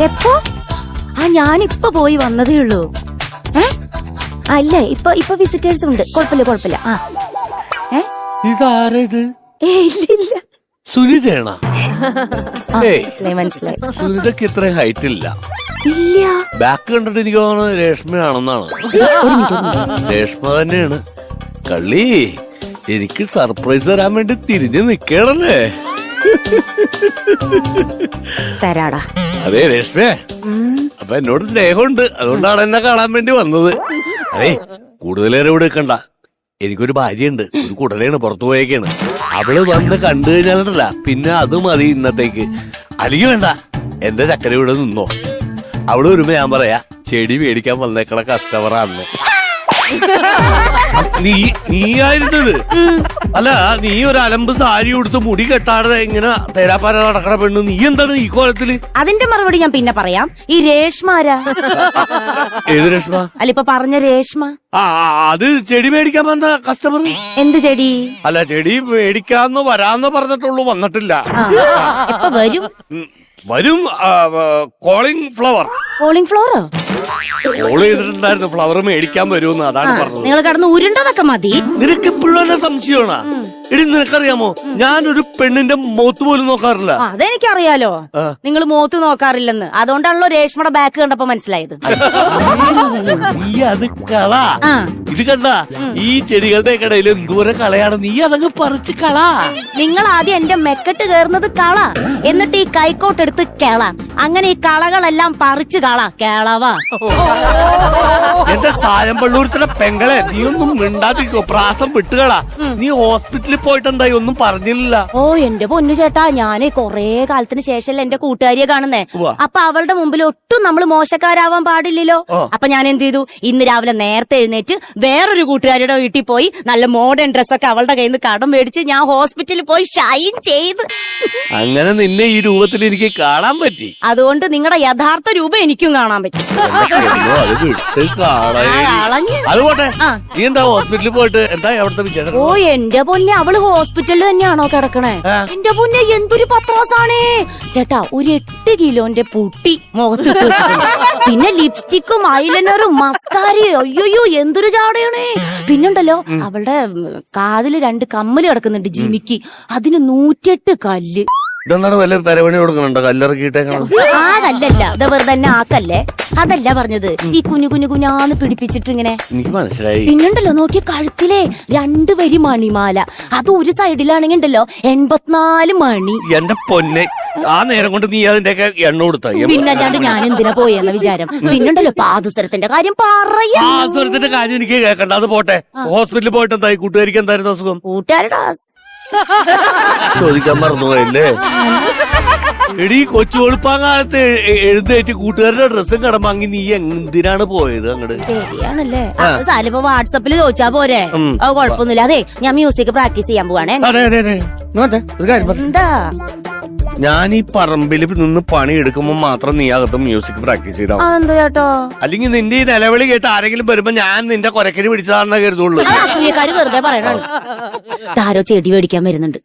എപ്പോ? ആ ഞാനിപ്പോ പോയി വന്നതേ ഉള്ളൂ. ഏ? അല്ല ഇപ്പൊ ഇപ്പൊ വിസിറ്റേഴ്സ് ഉണ്ട്. കുഴപ്പമില്ല കുഴപ്പമില്ല. ആ. ഏ? ഇതാരാ ഇത്? ഏ ഇല്ല ഇല്ല സുനിതയാണ? ആ, ഏയ്. മനസ്സിലായി മനസ്സിലായി. സുനിതക്ക് ഇത്ര ഹൈറ്റ് ഇല്ല. ഇല്ല. ബാക്ക് കണ്ടിട്ട് എനിക്ക് തോന്നുന്നത് രേഷ്മയാണെന്നാണ് ഒരു മിനിറ്റ് ഒരു മിനിറ്റ്. രേഷ്മ തന്നെയാണ്. കള്ളി എനിക്ക് സർപ്രൈസ് തരാൻ വേണ്ടി തിരിഞ്ഞു നിക്കണല്ലേ തരാടാ. അതെ രേഷ്മേ. അപ്പൊ എന്നോട് സ്നേഹമുണ്ട്. അതുകൊണ്ടാണ് എന്നെ കാണാൻ വേണ്ടി വന്നത്. അതെ കൂടുതലേറെ ഇവിടെ നിൽക്കണ്ട. എനിക്കൊരു ഭാര്യയുണ്ട്. ഒരു കുടലയാണ് പുറത്തു പോയേക്കാണ്. അവൾ വന്ന് കണ്ടു കഴിഞ്ഞാലല്ല പിന്നെ അത് മതി ഇന്നത്തേക്ക്. അല്ലെങ്കിൽ വേണ്ട. എന്റെ ചക്കര ഇവിടെ നിന്നോ. അവൾ വരുമ്പോ ഞാൻ പറയാ ചെടി മേടിക്കാൻ വന്നേക്കണ കസ്റ്റമറാണെന്ന് നീ നീ ആയിരുന്നത് അല്ല നീ ഒരു അലമ്പ് സാരി കൊടുത്ത് മുടി കെട്ടാതെ ഇങ്ങനെ തേരാപ്പാര നടക്കണ പെണ്ണ് നീ എന്താണ് ഈ കോലത്തിൽ? അതിന്റെ മറുപടി ഞാൻ പിന്നെ പറയാം. ഈ രേഷ്മ ആരാ? ഏത് രേഷ്മ? അല്ല ഇപ്പൊ പറഞ്ഞ രേഷ്മ. ആ അത് ചെടി മേടിക്കാൻ വന്ന കസ്റ്റമർ എന്ത് ചെടി? അല്ല ചെടി മേടിക്കാന്ന് വരാന്ന് പറഞ്ഞിട്ടുള്ളൂ വന്നിട്ടില്ല. വരും. വരും കോളിംഗ് ഫ്ലവർ കോളിംഗ് ഫ്ലോറോ കോൾ ചെയ്തിട്ടുണ്ടായിരുന്നു. ഫ്ലവർ മേടിക്കാൻ വരുമെന്ന്. അതാണ് പറഞ്ഞത്. നിങ്ങൾ കടന്ന് ഉരുണ്ടതൊക്കെ മതി. നിനക്ക് ഇപ്പോഴും സംശയമാണ്? സംശയമാണോ എടി നിനക്കറിയാമോ? ഞാനൊരു പെണ്ണിന്റെ മോത്ത് പോലും നോക്കാറില്ല. അതെനിക്കറിയാലോ. നിങ്ങൾ മോത്ത് നോക്കാറില്ലെന്ന്. അതുകൊണ്ടാണല്ലോ രേഷ്മയുടെ ബാക്ക് കണ്ടപ്പോ മനസ്സിലായത്. നീ അത് കള. ഇത് കണ്ട ഈ ചെടികളുടെ കടയിൽ എന്തോരം കളയാണ്. നീ അതങ്ങ് പറിച്ച് കള. നിങ്ങൾ ആദ്യം എന്റെ മെക്കെട്ട് കയറുന്നത് കള. എന്നിട്ട് ഈ കൈക്കോട്ട് എടുത്ത് കേള. അങ്ങനെ ഈ കളകളെല്ലാം പറിച്ച് കള. കേളവാ എന്റെ സായം പള്ളൂരത്തിന്റെ പെങ്ങളെ നീ ഒന്നും മിണ്ടാതിരിക്കോ. പ്രാസം വിട്ടുകളാ. നീ ഹോസ്പിറ്റലിൽ പോയിട്ടുണ്ടായി ഒന്നും പറഞ്ഞില്ല. ഓ എന്റെ പൊന്നു ചേട്ടാ ഞാനേ കൊറേ കാലത്തിന് ശേഷമല്ല എന്റെ കൂട്ടുകാരിയെ കാണുന്നേ. ഉവ്വ. അപ്പൊ അവളുടെ മുമ്പിൽ ഒട്ടും നമ്മൾ മോശക്കാരാവാൻ പാടില്ലല്ലോ. ഓ. അപ്പൊ ഞാൻ എന്ത് ചെയ്തു? ഇന്ന് രാവിലെ നേരത്തെ എഴുന്നേറ്റ് വേറൊരു കൂട്ടുകാരിയുടെ വീട്ടിൽ പോയി നല്ല മോഡേൺ ഡ്രസ്സൊക്കെ അവളുടെ കയ്യിൽ നിന്ന് കടം മേടിച്ച് ഞാൻ ഹോസ്പിറ്റലിൽ പോയി ഷൈൻ ചെയ്ത്. അങ്ങനെ നിന്നെ ഈ രൂപത്തിൽ എനിക്ക് കാണാൻ പറ്റി. അതുകൊണ്ട് നിങ്ങളുടെ യഥാർത്ഥ രൂപം എനിക്കും കാണാൻ പറ്റും. അത് വിട്ട് കളയ. ആ. നീ എന്താ ഹോസ്പിറ്റലിൽ പോയിട്ട് എന്താ അവിടുത്തെ വിശേഷം ഓ എന്റെ പൊന്നെ അവൾ ഹോസ്പിറ്റലിൽ തന്നെയാണോ കിടക്കണേ. എന്റെ പൊന്നെ എന്തൊരു പത്രാസാണേ. ചേട്ടാ ഒരു എട്ട് കിലോന്റെ പുട്ടി മുഖത്തിട്ട് വെച്ചിട്ടുണ്ട്. പിന്നെ ലിപ്സ്റ്റിക്കും ഐലൈനറും മസ്കാരയും അയ്യോയ്യോ എന്തൊരു ചാടയാണേ. പിന്നുണ്ടല്ലോ അവളുടെ കാതിൽ രണ്ട് കമ്മൽ കിടക്കുന്നുണ്ട് ജിമിക്ക്. അതിന് നൂറ്റെട്ട് കല്ല്. ഇതെന്താണ് വല്ല തരവണി കൊടുക്കണുണ്ടോ കല്ലിറക്കിയിട്ടേക്കണം? ആ കല്ലല്ല. ഇത് വെറുതെ തന്നെ ആക്കല്ലേ? അതല്ല പറഞ്ഞത്. ഈ കുഞ്ഞു കുഞ്ഞു കുഞ്ഞാന്ന് പിടിപ്പിച്ചിട്ട് ഇങ്ങനെ. എനിക്ക് മനസ്സിലായി. പിന്നുണ്ടല്ലോ നോക്കിയ കഴുത്തിലെ രണ്ട് വരി മണിമാല. അത് ഒരു സൈഡിലാണെങ്കിൽ ഉണ്ടല്ലോ എൺപത്തിനാല് മണി. എന്റെ പൊന്നെ ആ നേരം കൊണ്ട് നീ അതിന്റെയൊക്കെ എണ്ണ കൊടുത്ത? പിന്നല്ലാണ്ട് ഞാൻ എന്തിനാ പോയെന്ന വിചാരം. പിന്നുണ്ടല്ലോ പാദസരത്തിന്റെ കാര്യം പറയാ. ആ സ്വരത്തിന്റെ കാര്യം എനിക്ക് കേൾക്കണ്ട അത് പോട്ടെ. ഹോസ്പിറ്റലിൽ പോയിട്ട് എന്തായി? കൂട്ടുകാരിക്ക് എന്തായിരുന്നു അസുഖം? കൂട്ടുകാരുടെ ചോദിക്കാൻ മറന്നുപോയല്ലേ? എടീ കൊച്ചു വെളുപ്പാൻ കാലത്ത് എഴുന്നേറ്റ് കൂട്ടുകാരുടെ ഡ്രസ്സും കടമാങ്ങി നീ എന്തിനാണ് പോയത് അങ്ങോട്ട് ശരിയാണല്ലേ. സാലിപ്പോ വാട്സപ്പിൽ ചോദിച്ചാ പോരെ? ഓ അത് കുഴപ്പമൊന്നുമില്ല. അതെ ഞാൻ മ്യൂസിക് പ്രാക്ടീസ് ചെയ്യാൻ പോവാണേ. എന്താ? ഞാൻ ഈ പറമ്പിൽ നിന്ന് പണി എടുക്കുമ്പോ മാത്രം നീ അകത്ത് മ്യൂസിക് പ്രാക്ടീസ് ചെയ്താ. ചേട്ടോ? അല്ലെങ്കിൽ നിന്റെ ഈ നിലവിളി കേട്ട് ആരെങ്കിലും വരുമ്പോ ഞാൻ നിന്റെ കൊരക്കരി പിടിച്ചതാണെന്നേ കരുതുള്ളൂ. വെറുതെ പറയണ ചെടി മേടിക്കാൻ വരുന്നുണ്ട്.